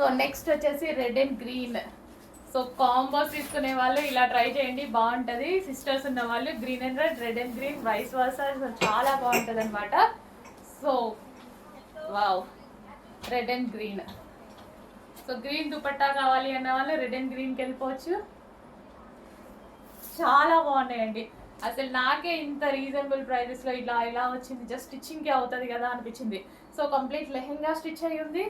So next వచ్చేసి red and green so combos తీసుకునే వాళ్ళు ఇలా ట్రై చేయండి బాగుంటుంది. సిస్టర్స్ ఉన్న వాళ్ళు green and red red and green vice versa చాలా బాగుంటుంది అనమాట so wow red and green so green dupatta కావాలి అన్న వాళ్ళు రెడ్ అండ్ గ్రీన్కి వెళ్ళిపోవచ్చు. చాలా బాగున్నాయండి. అసలు నాకే ఇంత రీజనబుల్ ప్రైజెస్లో ఇలా ఇలా వచ్చింది. జస్ట్ స్టిచ్చింగ్కే అవుతుంది కదా అనిపించింది. సో కంప్లీట్ లెహెంగా స్టిచ్ అయ్యి ఉంది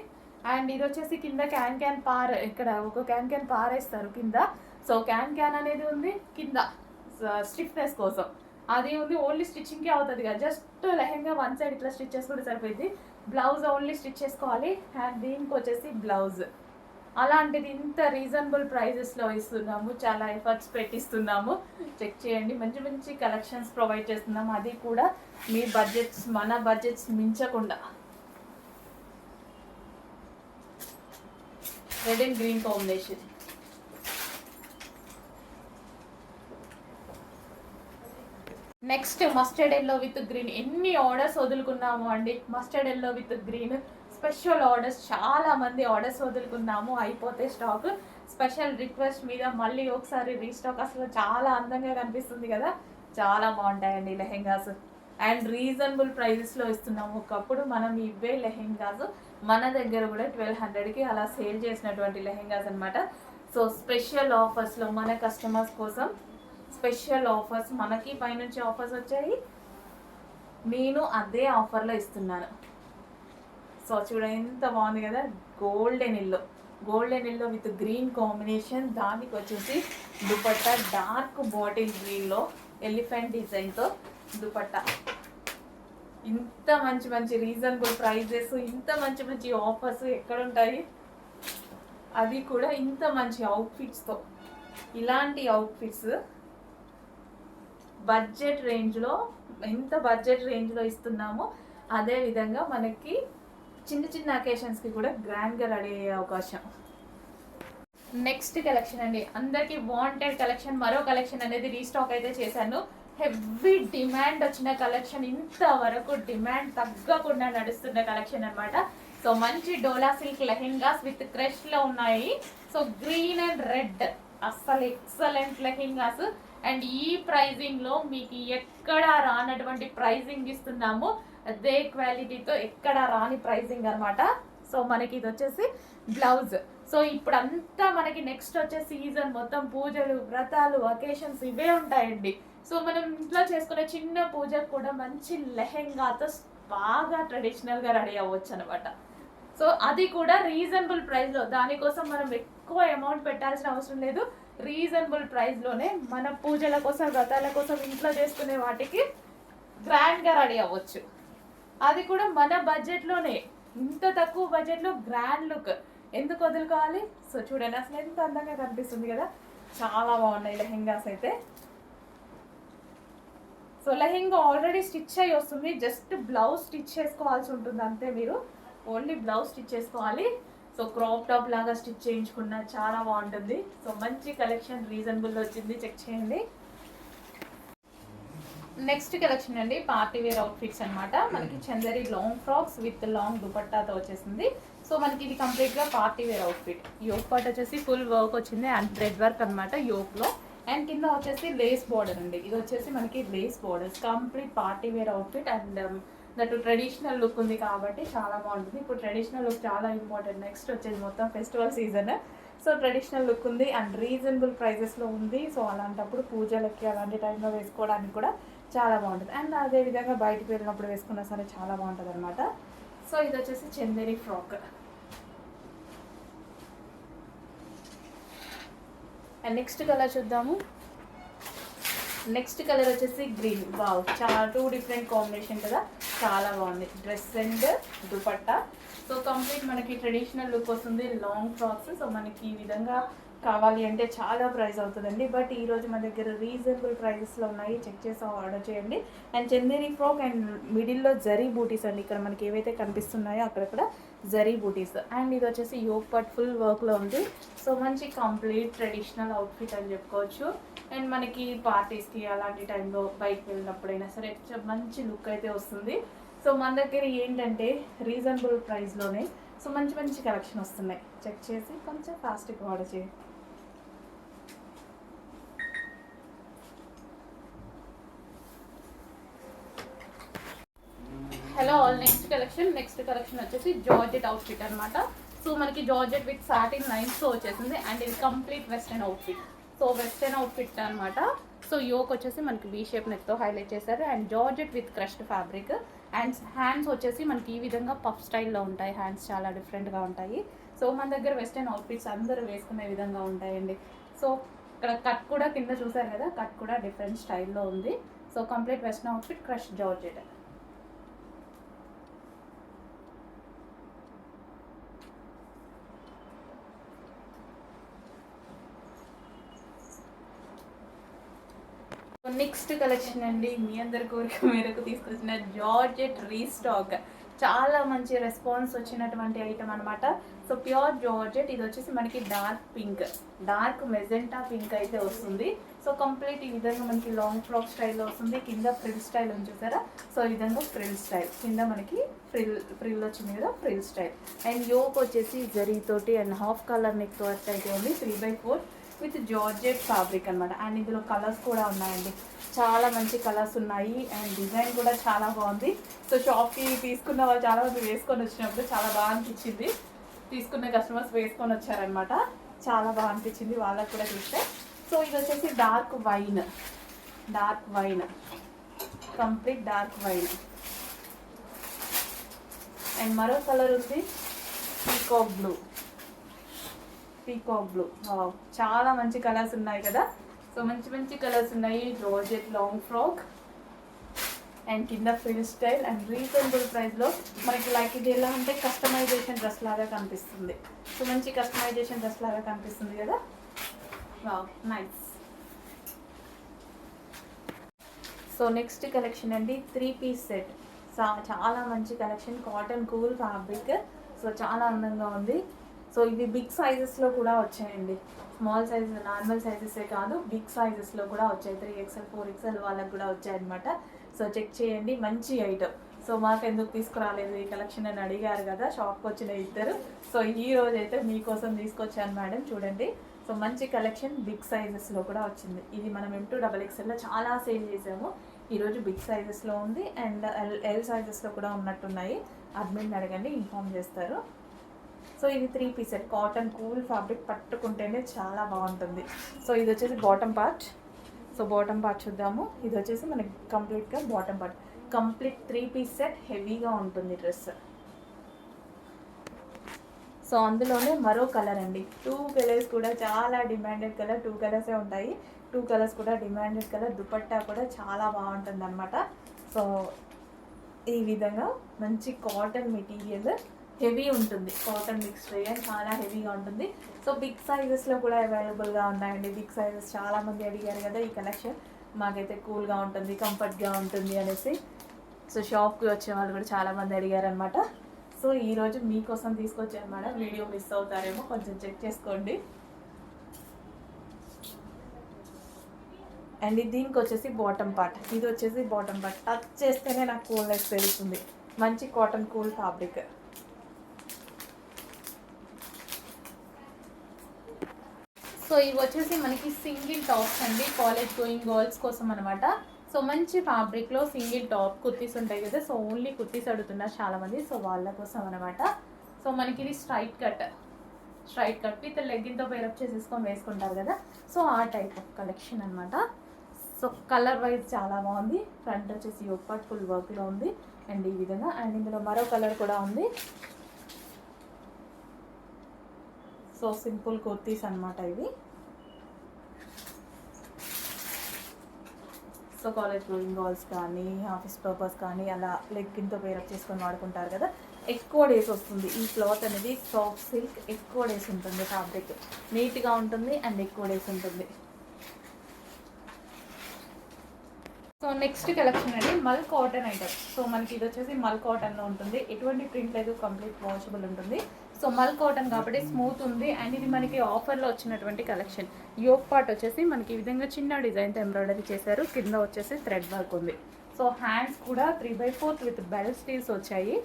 అండ్ ఇది వచ్చేసి కింద క్యాన్ క్యాన్ పార్ ఇక్కడ ఒక క్యాన్ క్యాన్ పారేస్తారు కింద. సో క్యాన్ క్యాన్ అనేది ఉంది కింద స్టిఫ్నెస్ కోసం. అది ఉంది ఓన్లీ స్టిచ్చింగ్కే అవుతుంది కదా. జస్ట్ లెహెంగా వన్ సైడ్ ఇట్లా స్టిచ్ చేసుకుంటే సరిపోయింది బ్లౌజ్ ఓన్లీ స్టిచ్ చేసుకోవాలి. అండ్ దీనికి వచ్చేసి బ్లౌజ్. అలాంటిది ఇంత రీజనబుల్ ప్రైజెస్లో ఇస్తున్నాము చాలా ఎఫర్ట్స్ పెట్టిస్తున్నాము. చెక్ చేయండి. మంచి మంచి కలెక్షన్స్ ప్రొవైడ్ చేస్తున్నాము. అది కూడా మీ బడ్జెట్స్ మన budgets మించకుండా. Red and green combination. Next mustard yellow with green. ఎన్ని ఆర్డర్స్ వదులుకున్నాము అండి? Mustard yellow with green. Special orders చాలా మంది ఆర్డర్స్ వదులుకున్నాము. అయిపోతే స్టాక్. స్పెషల్ రిక్వెస్ట్ మీద మళ్ళీ ఒకసారి రీస్టాక్. అసలు చాలా అందంగా కనిపిస్తుంది కదా. చాలా బాగుంటాయండి లెహెంగాస్. అండ్ రీజనబుల్ ప్రైజెస్లో ఇస్తున్నాము. ఒకప్పుడు మనం ఇవే లెహెంగాస్ మన దగ్గర కూడా ట్వెల్వ్ హండ్రెడ్కి అలా సేల్ చేసినటువంటి లెహెంగాస్ అన్నమాట. సో స్పెషల్ ఆఫర్స్లో మన కస్టమర్స్ కోసం స్పెషల్ ఆఫర్స్ మనకి పైనుంచి ఆఫర్స్ వచ్చాయి. నేను అదే ఆఫర్లో ఇస్తున్నాను. సో చూడ ఎంత బాగుంది కదా? Golden yellow golden yellow with green combination దానికి వచ్చేసి దుపట్టా డార్క్ బాటిల్ గ్రీన్లో ఎలిఫెంట్ డిజైన్తో దుపట్టా. ఇంత మంచి మంచి రీజనబుల్ ప్రైజెస్ ఇంత మంచి మంచి ఆఫర్స్ ఎక్కడ ఉంటాయి అది కూడా ఇంత మంచి అవుట్ఫిట్స్తో ఇలాంటి అవుట్ఫిట్స్ బడ్జెట్ రేంజ్లో ఎంత బడ్జెట్ రేంజ్లో ఇస్తున్నామో అదే విధంగా మనకి చిన్న చిన్న అకేషన్స్కి కూడా గ్రాండ్గా రెడీ అయ్యే అవకాశం. నెక్స్ట్ కలెక్షన్ అండి. అందరికీ వాంటెడ్ కలెక్షన్ మరో కలెక్షన్ అనేది రీస్టాక్ అయితే చేశాను. హెవీ డిమాండ్ వచ్చిన కలెక్షన్ ఇంతవరకు డిమాండ్ తగ్గకుండా నడుస్తున్న కలెక్షన్ అన్నమాట. సో మంచి డోలా సిల్క్ లెహెంగాస్ విత్ క్రష్లో ఉన్నాయి. సో గ్రీన్ అండ్ రెడ్ అస్సలు ఎక్సలెంట్ లెహెంగాస్. అండ్ ఈ ప్రైజింగ్లో మీకు ఎక్కడ రానటువంటి ప్రైజింగ్ ఇస్తున్నాము అదే క్వాలిటీతో ఎక్కడ రాని ప్రైజింగ్ అనమాట సో మనకి ఇది వచ్చేసి బ్లౌజ్. సో ఇప్పుడు అంతా మనకి నెక్స్ట్ వచ్చే సీజన్ మొత్తం పూజలు వ్రతాలు అకేషన్స్ ఇవే ఉంటాయండి. సో మనం ఇంట్లో చేసుకునే చిన్న పూజకు కూడా మంచి లెహెంగాతో బాగా ట్రెడిషనల్గా రెడీ అవ్వచ్చు అనమాట సో అది కూడా రీజనబుల్ ప్రైస్లో దానికోసం మనం ఎక్కువ అమౌంట్ పెట్టాల్సిన అవసరం లేదు. రీజనబుల్ ప్రైస్లోనే మన పూజల కోసం వ్రతాల కోసం ఇంట్లో చేసుకునే వాటికి గ్రాండ్గా రెడీ అవ్వచ్చు. అది కూడా మన బడ్జెట్లోనే ఇంత తక్కువ బడ్జెట్లో గ్రాండ్ లుక్ ఎందుకు వదులుకోవాలి? సో చూడండి అసలు ఎంత అందంగా కనిపిస్తుంది కదా. చాలా బాగున్నాయి లెహెంగాస్ అయితే. సో లెహెంగా ఆల్రెడీ స్టిచ్ అయ్యి వస్తుంది. జస్ట్ బ్లౌజ్ స్టిచ్ చేసుకోవాల్సి ఉంటుంది అంతే మీరు. ఓన్లీ బ్లౌజ్ స్టిచ్ చేసుకోవాలి. సో క్రాప్ టాప్ లాగా స్టిచ్ చేయించుకున్న చాలా బాగుంటుంది. సో మంచి కలెక్షన్ రీజనబుల్ వచ్చింది. చెక్ చేయండి. నెక్స్ట్ కలెక్షన్ అండి పార్టీ వేర్ అవుట్ఫిట్స్ అనమాట మనకి Chanderi long frocks with long దుపట్టాతో వచ్చేసింది. సో మనకి ఇది కంప్లీట్గా party wear outfit. Yoke part వచ్చేసి ఫుల్ వర్క్ వచ్చింది. అండ్ థ్రెడ్ వర్క్ అనమాట యోక్లో. అండ్ కింద వచ్చేసి లేస్ బార్డర్ అండి. ఇది వచ్చేసి మనకి lace borders complete party wear outfit and that traditional look ఉంది కాబట్టి చాలా బాగుంటుంది. ఇప్పుడు ట్రెడిషనల్ లుక్ చాలా ఇంపార్టెంట్ నెక్స్ట్ వచ్చేది మొత్తం festival season so traditional look ఉంది అండ్ రీజనబుల్ ప్రైజెస్లో ఉంది. సో అలాంటప్పుడు పూజలకి అలాంటి టైంలో వేసుకోవడానికి కూడా చాలా బాగుంటుంది. అండ్ అదే విధంగా వెళ్ళినప్పుడు వేసుకున్నా సరే చాలా బాగుంటుంది అనమాట సో ఇది వచ్చేసి Chanderi frock and next colour చూద్దాము. నెక్స్ట్ కలర్ వచ్చేసి గ్రీన్ వావ్ చాలా టూ డిఫరెంట్ కాంబినేషన్ కదా. చాలా బాగుంది. Dress and dupatta so complete మనకి ట్రెడిషనల్ లుక్ వస్తుంది. లాంగ్ ఫ్రాక్స్ సో మనకి ఈ విధంగా కావాలి అంటే చాలా ప్రైస్ అవుతుందండి. బట్ ఈరోజు మా మన దగ్గర రీజనబుల్ ప్రైజెస్లో ఉన్నాయి. చెక్ చేసి ఆర్డర్ చేయండి. అండ్ చందేరి ఫ్రాక్ అండ్ మిడిల్లో జరీ బూటీస్ అండి. ఇక్కడ మనకి ఏవైతే కనిపిస్తున్నాయో అక్కడక్కడ జరీ బూటీస్. అండ్ ఇది వచ్చేసి యోగ్ పట్ ఫుల్ వర్క్లో ఉంది. సో మంచి కంప్లీట్ ట్రెడిషనల్ అవుట్ఫిట్ అని చెప్పుకోవచ్చు. అండ్ మనకి పార్టీస్కి అలాంటి టైంలో బైక్ వెళ్ళినప్పుడైనా సరే మంచి లుక్ అయితే వస్తుంది. సో మన దగ్గర ఏంటంటే రీజనబుల్ ప్రైస్లోనే సో మంచి మంచి కలెక్షన్ వస్తున్నాయి. చెక్ చేసి కొంచెం ఫాస్ట్గా ఆర్డర్ చేయండి. Hello all next collection next collection వచ్చేసి జార్జెట్ అవుట్ఫిట్ అనమాట సో మనకి జార్జెట్ విత్ సాటిన్ లైన్స్ వచ్చేసింది. అండ్ ఇది complete western outfit so western outfit అనమాట సో యోక్ వచ్చేసి మనకి బీ షేప్ నెక్తో హైలైట్ చేశారు. And georgette with crushed fabric and hands వచ్చేసి మనకి ఈ విధంగా పఫ్ స్టైల్లో ఉంటాయి. హ్యాండ్స్ చాలా డిఫరెంట్గా ఉంటాయి. సో మన దగ్గర వెస్ట్రన్ అవుట్ఫిట్స్ అందరూ వేసుకునే విధంగా ఉంటాయండి. సో ఇక్కడ కట్ కూడా కింద చూసారు కదా? కట్ కూడా డిఫరెంట్ స్టైల్లో ఉంది. So complete western outfit crush georgette next collection అండి మీ అందరి కోరిక మేరకు తీసుకొచ్చిన జార్జెట్ రీస్టాక్. చాలా మంచి రెస్పాన్స్ వచ్చినటువంటి ఐటమ్ అనమాట సో ప్యూర్ జార్జెట్. ఇది వచ్చేసి మనకి dark pink. Dark magenta pink అయితే వస్తుంది. సో కంప్లీట్ ఈ విధంగా మనకి లాంగ్ ఫ్రాక్ స్టైల్లో వస్తుంది. కింద ఫ్రిల్ స్టైల్ ఉంది చూసారా? సో ఈ విధంగా ఫ్రిల్ స్టైల్. కింద మనకి ఫ్రిల్ ఫ్రిల్ వచ్చింది కదా ఫ్రిల్ స్టైల్. అండ్ యోక్ వచ్చేసి జరీ తోటి and half colour neck work అయితే ఉంది. Three by four. With georgette fabric అన్నమాట. అండ్ ఇందులో కలర్స్ కూడా ఉన్నాయండి. చాలా మంచి కలర్స్ ఉన్నాయి. అండ్ డిజైన్ కూడా చాలా బాగుంది. సో షాప్కి తీసుకున్న వాళ్ళు చాలా మంది వేసుకొని వచ్చినప్పుడు చాలా బాగా అనిపించింది. తీసుకున్న కస్టమర్స్ వేసుకొని వచ్చారనమాట చాలా బాగా అనిపించింది వాళ్ళకి కూడా చూస్తే. సో ఇది వచ్చేసి dark wine dark wine complete dark wine and మరో కలర్ ఉంది పీకాక్ బ్లూ పీకాక్ బ్లూ. చాలా మంచి కలర్స్ ఉన్నాయి కదా? సో మంచి మంచి కలర్స్ ఉన్నాయి. జార్జెట్ లాంగ్ ఫ్రాక్ అండ్ కింద ఫ్రిల్ స్టైల్ అండ్ రీజనబుల్ ప్రైస్లో మనకి లైక్ ఇది ఎలా అంటే కస్టమైజేషన్ డ్రెస్ లాగా కనిపిస్తుంది. సో మంచి కస్టమైజేషన్ డ్రెస్ లాగా కనిపిస్తుంది కదా? నైస్ సో నెక్స్ట్ కలెక్షన్ అండి త్రీ పీస్ సెట్ చాలా మంచి collection cotton cool fabric so చాలా అందంగా ఉంది. సో ఇవి బిగ్ సైజెస్లో కూడా వచ్చాయండి. స్మాల్ సైజ్ నార్మల్ సైజెసే కాదు బిగ్ సైజెస్లో కూడా వచ్చాయి. త్రీ ఎక్స్ఎల్ ఫోర్ ఎక్స్ఎల్ వాళ్ళకి కూడా వచ్చాయన్నమాట. సో చెక్ చేయండి మంచి ఐటమ్ సో మాకు ఎందుకు తీసుకురాలేదు ఈ కలెక్షన్ అని అడిగారు కదా షాప్కి వచ్చిన ఇద్దరు. సో ఈ రోజు అయితే మీకోసం తీసుకొచ్చాను మేడం చూడండి. సో మంచి కలెక్షన్ బిగ్ సైజెస్లో కూడా వచ్చింది. ఇది మనం ఎం టూ డబల్ ఎక్స్ఎల్లో చాలా సేల్ చేసాము. ఈరోజు బిగ్ సైజెస్లో ఉంది అండ్ ఎల్ ఎల్ సైజెస్లో కూడా ఉన్నట్టున్నాయి. అడ్మిన్ అడగండి ఇన్ఫామ్ చేస్తారు. సో ఇది three piece set cotton cool fabric పట్టుకుంటేనే చాలా బాగుంటుంది. సో ఇది వచ్చేసి bottom part so bottom part చూద్దాము. ఇది వచ్చేసి మనకి కంప్లీట్గా bottom part complete three piece set హెవీగా ఉంటుంది డ్రెస్ సో అందులోనే మరో కలర్ అండి. టూ కలర్స్ కూడా చాలా డిమాండెడ్ కలర్ టూ కలర్సే ఉంటాయి. టూ కలర్స్ కూడా డిమాండెడ్ కలర్ దుపట్టా కూడా చాలా బాగుంటుంది అనమాట సో ఈ విధంగా మంచి కాటన్ మెటీరియల్ హెవీ ఉంటుంది. కాటన్ మిక్స్ రేయన్ చాలా హెవీగా ఉంటుంది. సో బిగ్ సైజెస్లో కూడా అవైలబుల్గా ఉన్నాయండి. బిగ్ సైజెస్ చాలామంది అడిగారు కదా ఈ కలెక్షన్ మాకైతే కూల్గా ఉంటుంది కంఫర్ట్గా ఉంటుంది అనేసి. సో షాప్కి వచ్చే వాళ్ళు కూడా చాలామంది అడిగారనమాట సో ఈరోజు మీకోసం తీసుకొచ్చాను మేడం. వీడియో మిస్ అవుతారేమో కొంచెం చెక్ చేసుకోండి. అండ్ దీనికి వచ్చేసి బాటమ్ పార్ట్. ఇది వచ్చేసి బాటమ్ పార్ట్. టచ్ చేస్తేనే నాకు కూల్నెస్ తెలుస్తుంది. మంచి కాటన్ కూల్ ఫ్యాబ్రిక్. సో ఇవి వచ్చేసి మనకి సింగిల్ టాప్స్ అండి. కాలేజ్ గోయింగ్ గర్ల్స్ కోసం అనమాట సో మంచి ఫ్యాబ్రిక్లో సింగిల్ టాప్ కుర్తీస్ ఉంటాయి కదా. సో ఓన్లీ కుర్తీస్ అడుగుతున్నారు చాలామంది. సో వాళ్ళ కోసం అనమాట సో మనకి ఇది straight cut straight cut with లెగ్గిన్తో pair up చేసేసుకొని వేసుకుంటారు కదా. సో ఆ టైప్ ఆఫ్ కలెక్షన్ అనమాట సో కలర్ వైజ్ చాలా బాగుంది. ఫ్రంట్ వచ్చేసి ఒప్పట్ ఫుల్ వర్క్లో ఉంది. అండ్ ఈ విధంగా. అండ్ ఇందులో మరో కలర్ కూడా ఉంది. సో సింపుల్ కుర్తీస్ అనమాట ఇవి. సో కాలేజ్ గోయింగ్ గర్ల్స్ కానీ ఆఫీస్ పర్పస్ కానీ అలా లెగ్గిన్తో పేరప్ చేసుకొని వాడుకుంటారు కదా ఎక్కువ డేస్ వస్తుంది. ఈ క్లాత్ అనేది సాఫ్ట్ సిల్క్ ఎక్కువ డేస్ ఉంటుంది ఫ్యాబ్రిక్ నీట్గా ఉంటుంది అండ్ ఎక్కువ డేస్ ఉంటుంది. సో నెక్స్ట్ కలెక్షన్ అండి మల్ కాటన్ ఐటమ్ సో మనకి ఇది వచ్చేసి మల్ కాటన్లో ఉంటుంది. ఎటువంటి ప్రింట్ లేదు కంప్లీట్ వాషబుల్ ఉంటుంది. సో మల్ కాటన్ కాబట్టి స్మూత్ ఉంది. అండ్ ఇది మనకి ఆఫర్లో వచ్చినటువంటి కలెక్షన్ యోక్ పార్ట్ వచ్చేసి మనకి ఈ విధంగా చిన్న డిజైన్తో ఎంబ్రాయిడరీ చేశారు. కింద వచ్చేసి థ్రెడ్ వర్క్ ఉంది. సో హ్యాండ్స్ కూడా three by fourth with bell sleeves వచ్చాయి.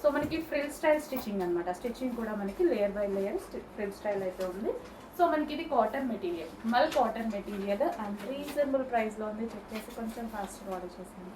సో మనకి ఫ్రిల్ స్టైల్ స్టిచ్చింగ్ అనమాట స్టిచ్చింగ్ కూడా మనకి layer by layer frill style అయితే ఉంది. సో మనకి ఇది cotton material mul cotton material and reasonable ప్రైస్లో ఉంది. చెక్ చేసి కొంచెం ఫాస్ట్గా ఆర్డర్ చేసింది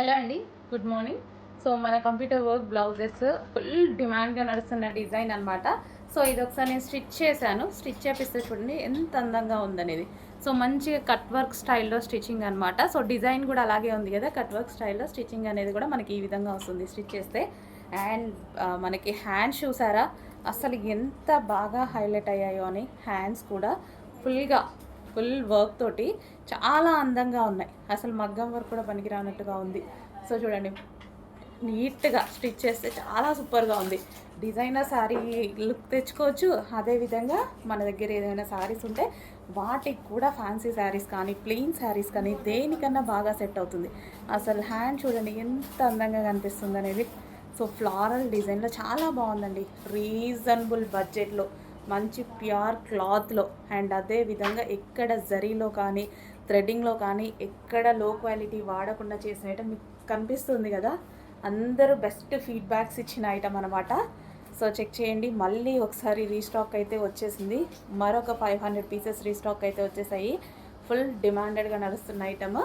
హలో అండి గుడ్ మార్నింగ్. సో మన కంప్యూటర్ వర్క్ బ్లౌజెస్ ఫుల్ డిమాండ్గా నడుస్తున్న డిజైన్ అనమాట సో ఇది ఒకసారి నేను స్టిచ్ చేశాను. స్టిచ్ చేపిస్తే చూడండి ఎంత అందంగా ఉందనేది. సో మంచిగా కట్ వర్క్ స్టైల్లో స్టిచ్చింగ్ అనమాట సో డిజైన్ కూడా అలాగే ఉంది కదా కట్ వర్క్ స్టైల్లో స్టిచ్చింగ్ అనేది కూడా మనకి ఈ విధంగా వస్తుంది స్టిచ్ చేస్తే. అండ్ మనకి హ్యాండ్స్ చూసారా? అసలు ఎంత బాగా హైలైట్ అయ్యాయో అని హ్యాండ్స్ కూడా ఫుల్గా ఫుల్ వర్క్ తోటి చాలా అందంగా ఉన్నాయి. అసలు మగ్గం వర్క్ కూడా పనికిరానట్టుగా ఉంది. సో చూడండి నీట్గా స్టిచ్ చేస్తే చాలా సూపర్గా ఉంది. డిజైనర్ శారీ లుక్ తెచ్చుకోవచ్చు. అదేవిధంగా మన దగ్గర ఏదైనా శారీస్ ఉంటే వాటికి కూడా ఫ్యాన్సీ శారీస్ కానీ ప్లెయిన్ శారీస్ కానీ దేనికన్నా బాగా సెట్ అవుతుంది. అసలు హ్యాండ్ చూడండి ఎంత అందంగా కనిపిస్తుంది అనేది. సో ఫ్లారల్ డిజైన్లో చాలా బాగుందండి. రీజనబుల్ బడ్జెట్లో మంచి ప్యూర్ క్లాత్లో. అండ్ అదే విధంగా ఎక్కడ జరీలో కానీ థ్రెడ్డింగ్లో కానీ ఎక్కడ లో క్వాలిటీ వాడకుండా చేసిన ఐటమ్ మీకు కనిపిస్తుంది కదా? అందరూ బెస్ట్ ఫీడ్బ్యాక్స్ ఇచ్చిన ఐటమ్ అనమాట సో చెక్ చేయండి. మళ్ళీ ఒకసారి రీస్టాక్ అయితే వచ్చేసింది. మరొక ఫైవ్ హండ్రెడ్ పీసెస్ రీస్టాక్ అయితే వచ్చేసాయి. ఫుల్ డిమాండెడ్గా నడుస్తున్న ఐటమ్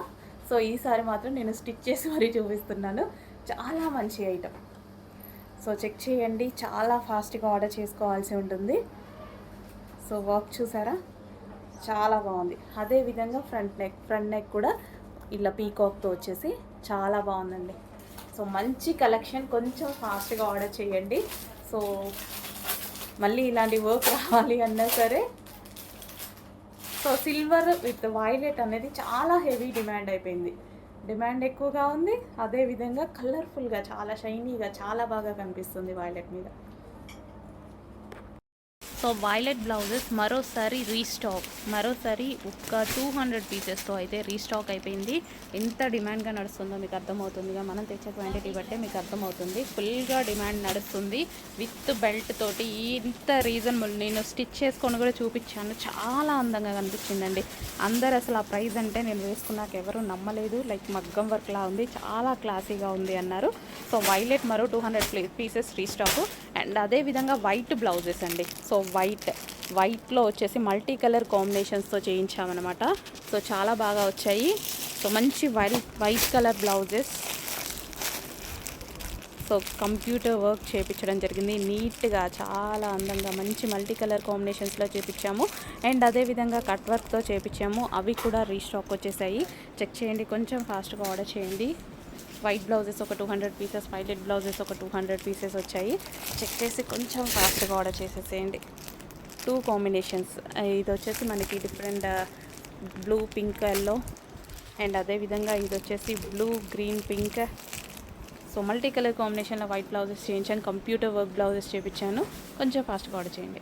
సో ఈసారి మాత్రం నేను స్టిచ్ చేసి మరీ చూపిస్తున్నాను. చాలా మంచి ఐటమ్ సో చెక్ చేయండి. చాలా ఫాస్ట్గా ఆర్డర్ చేసుకోవాల్సి ఉంటుంది. సో వర్క్ చూసారా? చాలా బాగుంది. అదే విధంగా ఫ్రంట్ నెక్ ఫ్రంట్ నెక్ కూడా ఇలా పీకాక్తో వచ్చేసి చాలా బాగుందండి. సో మంచి కలెక్షన్ కొంచెం ఫాస్ట్గా ఆర్డర్ చేయండి. సో మళ్ళీ ఇలాంటి వర్క్ రావాలి అన్నా సరే. సో సిల్వర్ విత్ వైలెట్ అనేది చాలా హెవీ డిమాండ్ అయిపోయింది. డిమాండ్ ఎక్కువగా ఉంది. అదేవిధంగా కలర్ఫుల్గా చాలా షైనీగా చాలా బాగా కనిపిస్తుంది వైలెట్ మీద. సో వైలెట్ బ్లౌజెస్ మరోసారి రీస్టాక్ మరోసారి ఒక టూ హండ్రెడ్ పీసెస్తో అయితే రీస్టాక్ అయిపోయింది. ఎంత డిమాండ్గా నడుస్తుందో మీకు అర్థమవుతుందిగా మనం తెచ్చే క్వాంటిటీ బట్టే మీకు అర్థమవుతుంది. ఫుల్గా డిమాండ్ నడుస్తుంది. విత్ బెల్ట్ తోటి ఇంత రీజనబుల్ నేను స్టిచ్ చేసుకొని కూడా చూపించాను. చాలా అందంగా కనిపించిందండి. అందరు అసలు ఆ ప్రైస్ అంటే నేను వేసుకున్నాక ఎవరు నమ్మలేదు. లైక్ మగ్గం వర్క్లా ఉంది. చాలా క్లాసీగా ఉంది అన్నారు. సో వైలెట్ మరో two hundred pieces restock and అదే విధంగా వైట్ బ్లౌజెస్ అండి. సో వైట్ వైట్లో వచ్చేసి మల్టీ కలర్ కాంబినేషన్స్తో చేయించామన్నమాట. సో చాలా బాగా వచ్చాయి. సో మంచి white white colour blouses. So computer work చేయించడం జరిగింది. నీట్గా చాలా అందంగా మంచి మల్టీ కలర్ కాంబినేషన్స్లో చేయించాము అండ్ అదేవిధంగా కట్ వర్క్తో చేయించాము అవి కూడా రీస్టాక్ వచ్చేసాయి. చెక్ చేయండి కొంచెం ఫాస్ట్గా ఆర్డర్ చేయండి. వైట్ బ్లౌజెస్ ఒక two hundred pieces violet blouses ఒక టూ హండ్రెడ్ పీసెస్ వచ్చాయి. చెక్ చేసి కొంచెం ఫాస్ట్గా ఆర్డర్ చేసేసేయండి. టూ కాంబినేషన్స్ ఇది వచ్చేసి మనకి different blue pink yellow and అదేవిధంగా ఇది వచ్చేసి blue green pink so multi colour కాంబినేషన్లో వైట్ బ్లౌజెస్ చేయించాను. కంప్యూటర్ వర్క్ బ్లౌజెస్ చేయించాను కొంచెం ఫాస్ట్గా ఆర్డర్ చేయండి.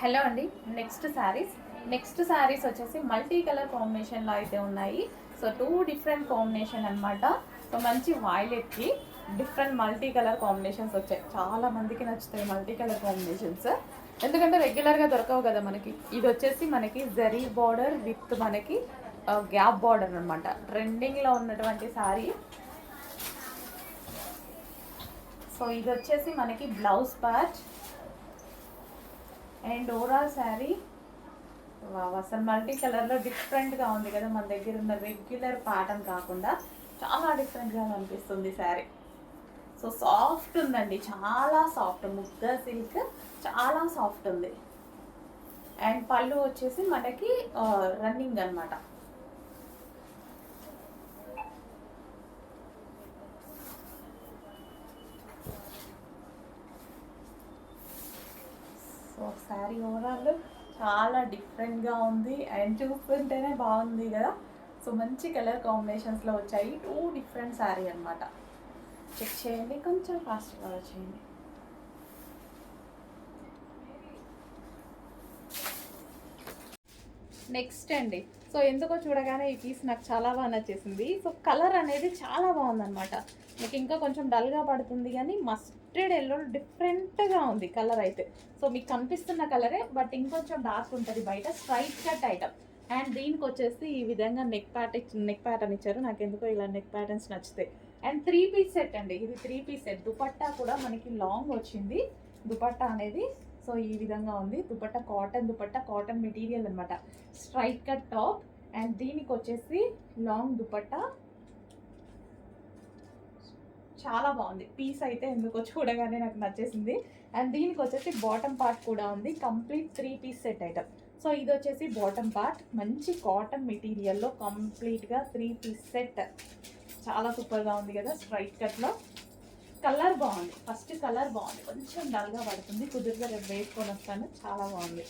హలో అండి. నెక్స్ట్ శారీస్ నెక్స్ట్ శారీస్ వచ్చేసి మల్టీ కలర్ కాంబినేషన్లో అయితే ఉన్నాయి. సో టూ డిఫరెంట్ కాంబినేషన్ అనమాట సో మంచి వాయిలెట్కి డిఫరెంట్ మల్టీ కలర్ కాంబినేషన్స్ వచ్చాయి. చాలా మందికి నచ్చుతాయి మల్టీ కలర్ కాంబినేషన్స్ ఎందుకంటే రెగ్యులర్గా దొరకవు కదా మనకి. ఇది వచ్చేసి మనకి జరీ బార్డర్ విత్ మనకి గ్యాప్ బార్డర్ అనమాట ట్రెండింగ్లో ఉన్నటువంటి శారీ సో ఇది వచ్చేసి మనకి blouse patch and overall sari అసలు మల్టీ కలర్లో డిఫరెంట్గా ఉంది కదా మన దగ్గర ఉన్న రెగ్యులర్ ప్యాటర్న్ కాకుండా. చాలా డిఫరెంట్గా అనిపిస్తుంది శారీ సో సాఫ్ట్ ఉందండి. చాలా సాఫ్ట్ ముద్ద సిల్క్ చాలా సాఫ్ట్ ఉంది. అండ్ పళ్ళు వచ్చేసి మనకి రన్నింగ్ అన్నమాట. సో శారీ ఓవరాల్ చాలా డిఫరెంట్గా ఉంది. అండ్ చూస్తుంటేనే బాగుంది కదా. సో మంచి కలర్ కాంబినేషన్స్లో వచ్చాయి. టూ డిఫరెంట్ శారీ అన్నమాట. చెక్ చేయండి కొంచెం ఫాస్ట్గా చేయండి. నెక్స్ట్ అండి. సో ఎందుకో చూడగానే ఈ పీస్ నాకు చాలా బాగా నచ్చేసింది. సో కలర్ అనేది చాలా బాగుందన్నమాట. మీకు ఇంకా కొంచెం డల్గా పడుతుంది కానీ మస్టర్డ్ ఎల్లో డిఫరెంట్గా ఉంది కలర్ అయితే. సో మీకు కనిపిస్తున్న కలరే బట్ ఇంకొంచెం డార్క్ ఉంటుంది బయట. స్ట్రైట్ కట్ ఐటమ్ అండ్ దీనికి వచ్చేసి ఈ విధంగా నెక్ ప్యాట్ నెక్ ప్యాటర్న్ ఇచ్చారు. నాకు ఎందుకో ఇలా నెక్ ప్యాటర్న్స్ నచ్చుతాయి అండ్ త్రీ పీస్ సెట్ అండి. ఇది త్రీ పీస్ సెట్ దుపట్టా కూడా మనకి లాంగ్ వచ్చింది. దుపట్టా అనేది సో ఈ విధంగా ఉంది. Dupatta cotton dupatta cotton material అనమాట స్ట్రైట్ కట్ టాప్ అండ్ దీనికి వచ్చేసి లాంగ్ దుపట్టా. చాలా బాగుంది. పీస్ అయితే ఎందుకో చూడగానే నాకు నచ్చేసింది. అండ్ దీనికి వచ్చేసి బాటమ్ పార్ట్ కూడా ఉంది. Complete three piece set item so ఇది వచ్చేసి బాటమ్ పార్ట్ మంచి కాటన్ మెటీరియల్లో కంప్లీట్గా త్రీ పీస్ సెట్ చాలా సూపర్గా ఉంది కదా స్ట్రైట్ కట్లో కలర్ బాగుంది. ఫస్ట్ కలర్ బాగుంది. కొంచెం డల్గా పడుతుంది. కుదురుగా రేపు వేసుకొని వస్తాను. చాలా బాగుంది.